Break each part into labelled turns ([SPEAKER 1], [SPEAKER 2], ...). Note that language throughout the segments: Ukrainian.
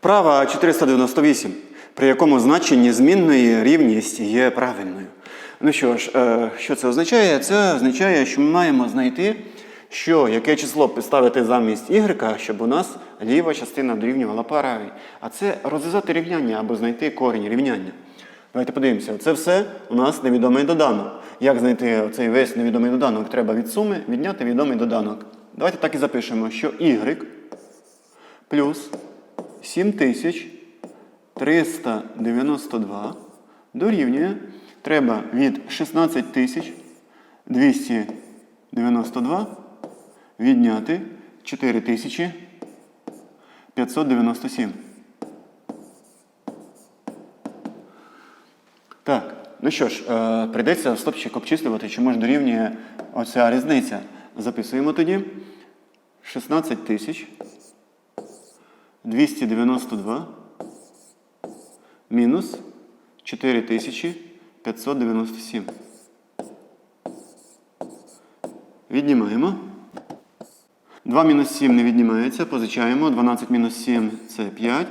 [SPEAKER 1] Вправа 498, при якому значенні змінної рівність є правильною. Ну що ж, е, що це означає? Це означає, що ми маємо знайти, що яке число підставити замість y, щоб у нас ліва частина дорівнювала правій. А це розв'язати рівняння або знайти корінь рівняння. Давайте подивимося, це все у нас невідомий доданок. Як знайти цей весь невідомий доданок? Треба від суми відняти відомий доданок. Давайте так і запишемо, що y плюс 7392 дорівнює. Треба від 16292 відняти 4597. Так, ну що ж, е, прийдеться стопчик обчислювати, чому ж дорівнює оця різниця. Записуємо тоді 16 тисяч 292 мінус 4597. Віднімаємо. 2 мінус 7 не віднімається, позичаємо. 12 мінус 7 це 5.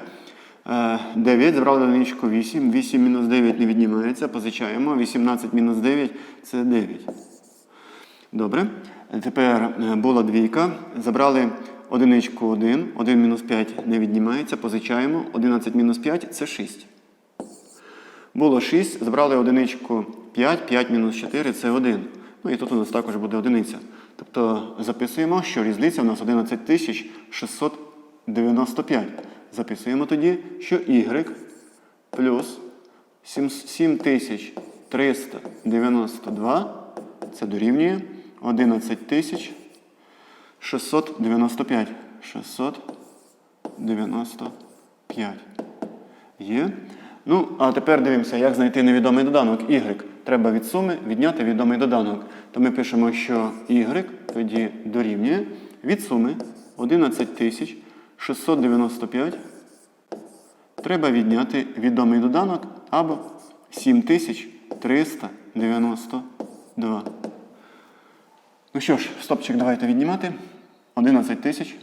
[SPEAKER 1] Е, 9, забрали одиничку 8. 8 мінус 9 не віднімається, позичаємо. 18 мінус 9 це 9. Добре. Тепер е, була двійка. Забрали одиничку 1. 1 мінус 5 не віднімається, позичаємо. 11 мінус 5 це 6. Було 6, забрали одиничку 5, 5 мінус 4 це 1. Ну і тут у нас також буде одиниця. Тобто записуємо, що різниця у нас 11695. Записуємо тоді, що y плюс 7392 це дорівнює 11695. 695. 695. Є. Ну, а тепер дивимося, як знайти невідомий доданок y. Треба від суми відняти відомий доданок. То ми пишемо, що y тоді дорівнює від суми 11695. Треба відняти відомий доданок або 7392. Ну що ж, стопчик давайте віднімати. 11 тисяч.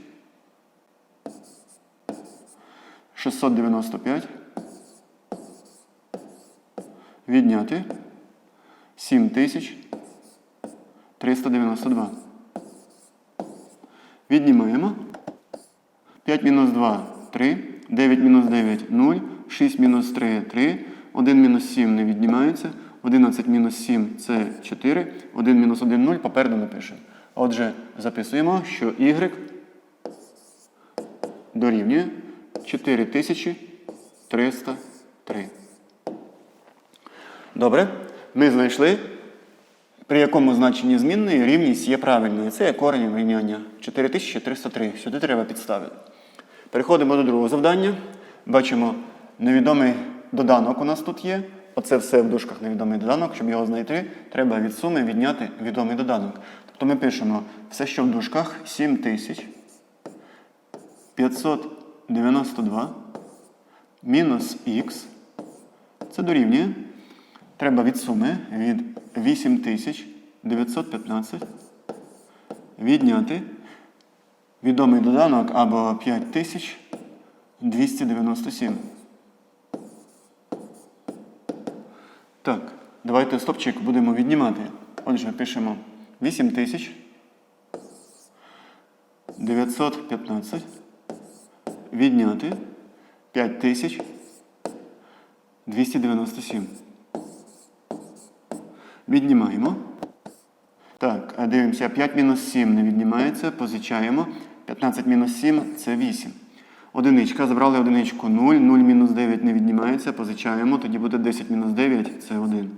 [SPEAKER 1] 695. Відняти 7392. Віднімаємо. 5 мінус 2 3. 9 мінус 9 0. 6 мінус 3 3. 1 мінус 7 не віднімається. 11 мінус 7 це 4. 1 мінус 1 0. Попереду напишемо. Отже, записуємо, що y дорівнює 4303. Добре. Ми знайшли, при якому значенні змінної рівність є правильною. Це є коренем рівняння 4303. Сюди треба підставити. Переходимо до другого завдання. Бачимо, невідомий доданок у нас тут є. Оце все в дужках невідомий доданок. Щоб його знайти, треба від суми відняти відомий доданок. Тобто ми пишемо все, що в дужках 7592 мінус х. Це дорівнює. Треба від суми від 8915 відняти відомий доданок або 5297. Так, давайте стопчик будемо віднімати. Отже, пишемо 8915 відняти 5297. Віднімаємо. Так, а дивимося, 5 мінус 7 не віднімається, позичаємо. 15 мінус 7 це 8. Одиничка. Забрали одиничку 0. 0 мінус 9 не віднімається, позичаємо. Тоді буде 10 мінус 9 це 1.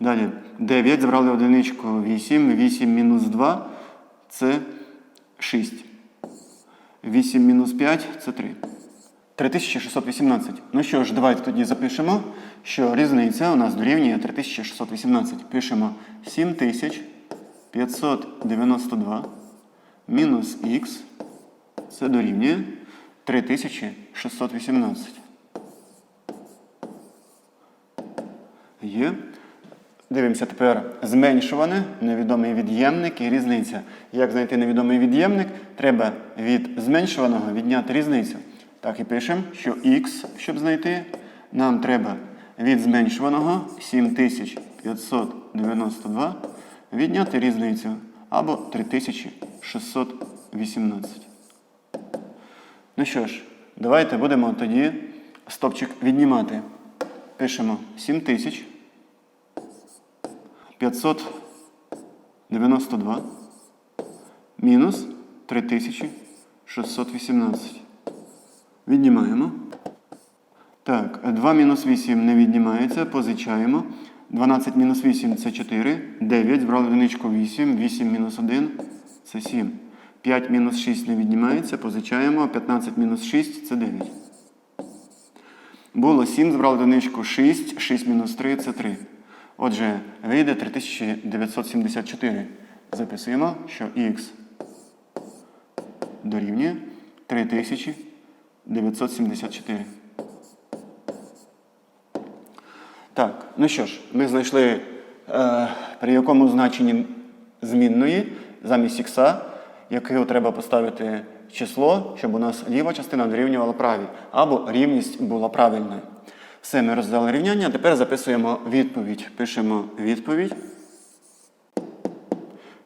[SPEAKER 1] Далі 9. Забрали одиничку 8. 8 мінус 2 це 6. 8 мінус 5 це 3. 3618. Ну що ж, давайте тоді запишемо, що різниця у нас дорівнює 3618. Пишемо 7592 мінус х. Це дорівнює 3618. Є. Дивимося тепер зменшуване, невідомий від'ємник і різниця. Як знайти невідомий від'ємник? Треба від зменшуваного відняти різницю. Так і пишемо, що х, щоб знайти, нам треба від зменшуваного 7592 відняти різницю або 3618. Ну що ж, давайте будемо тоді стопчик віднімати. Пишемо 7000 592 мінус 3618. Віднімаємо. Так, 2 мінус 8 не віднімається, позичаємо. 12 мінус 8 це 4. 9, збрали одиничку 8. 8 мінус 1 це 7. 5 мінус 6 не віднімається, позичаємо. 15 мінус 6 це 9. Було 7, збрали одиничку 6. 6 мінус 3 це 3. Отже, вийде 3974. Записуємо, що х дорівнює 3974. Так, ну що ж, ми знайшли е, при якому значенні змінної замість ікса, якого треба поставити число, щоб у нас ліва частина дорівнювала правій, або рівність була правильною. Все, ми роздали рівняння, тепер записуємо відповідь. Пишемо відповідь.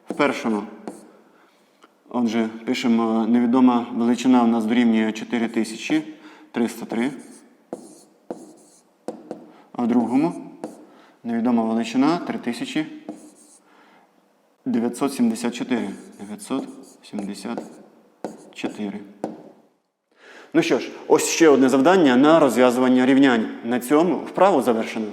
[SPEAKER 1] В першому. Отже, пишемо невідома величина у нас дорівнює 4303. А в другому невідома величина 3974. 974. Ну що ж, ось ще одне завдання на розв'язування рівнянь. На цьому вправу завершено.